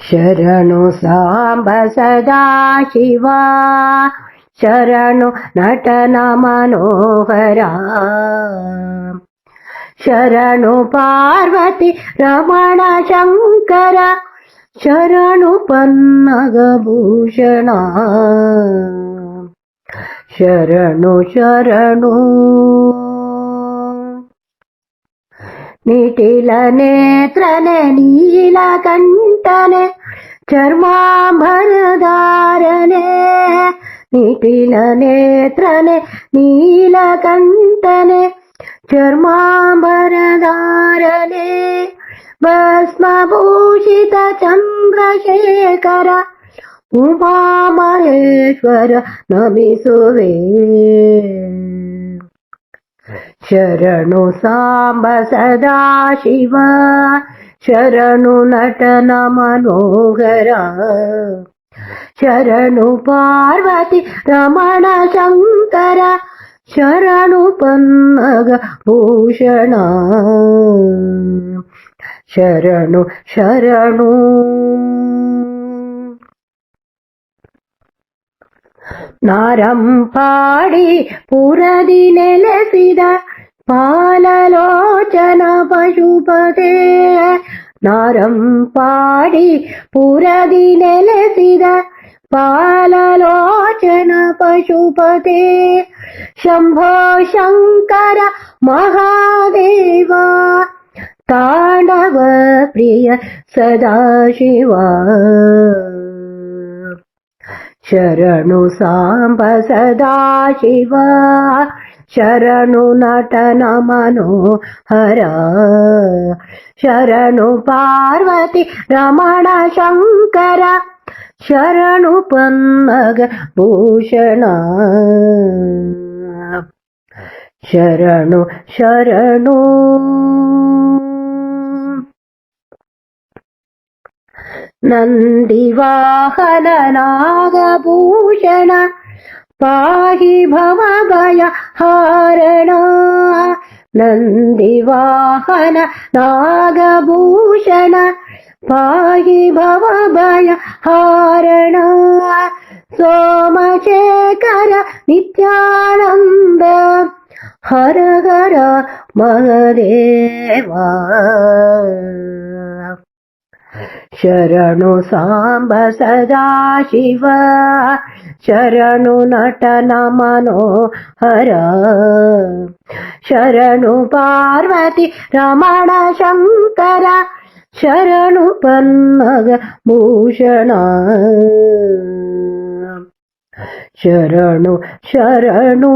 ಶರಣು ಸಾಂಬ ಸದಾ ಶಿವ ಶರಣು ನಟನ ಮನೋಹರ ಶರಣು ಪಾರ್ವತಿ ರಮಣ ಶಂಕರ ಶರಣು ಪನ್ನಗಭೂಷಣ ಶರಣು ಶರಣು ನಿಟಿಲ ನೇತ್ರನೆ ನೀಲ ಕಂಠನೆ ചന്ദ്രനെ ചർമാഭരധാരനെ നീട്ടില നേത്രനെ നീലകണ്ഠനെ ചർമാഭരധാരനെ ഭസ്മഭൂഷിത ചന്ദ്രശേഖര ഉമാമഹേശ്വര നമിസുവേ. ಶರಣು ಸಾಂಬ ಸದಾ ಶಿವ ಶರಣು ನಟನ ಮನೋಹರ ಶರಣು ಪಾರ್ವತಿ ರಮಣ ಶಂಕರ ಶರಣು ಪನ್ನಗ ಭೂಷಣ ಶರಣು ಶರಣು నారంపాడి పురది నెలసిద పాలలోచన పశుపతే నారంపాడి పురది నెలసిద పాలలోచన పశుపతే శంభో శంకర మహాదేవా ताण्डव प्रिय सदाशिवा ಶರಣು ಸಾಂಬ ಸದಾ ಶಿವ ಶರಣು ನಟನ ಮನೋಹರ ಶರಣು ಪಾರ್ವತಿ ರಮಣ ಶಂಕರ ಶರಣು ಪನ್ನಗ ಭೂಷಣ ಶರಣು ಶರಣು ನಂದಿವಾಹನ ഭീഷണ പാഹി ഭവഭയ ഹാരണ. നന്ദിവാഹന നാഗഭൂഷണ പാഹി ഭവഭയ ഹാരണ. സോമശേഖര നിത്യാനന്ദ ഹര ഹര മഹദേവ. ಶರಣು ಸಾಂಬ ಸದಾ ಶಿವ ಶರಣು ನಟನ ಮನೋಹರ ಶರಣು ಪಾರ್ವತಿ ರಮಣ ಶಂಕರ ಶರಣು ಪನ್ನಗ ಭೂಷಣ ಶರಣು ಶರಣು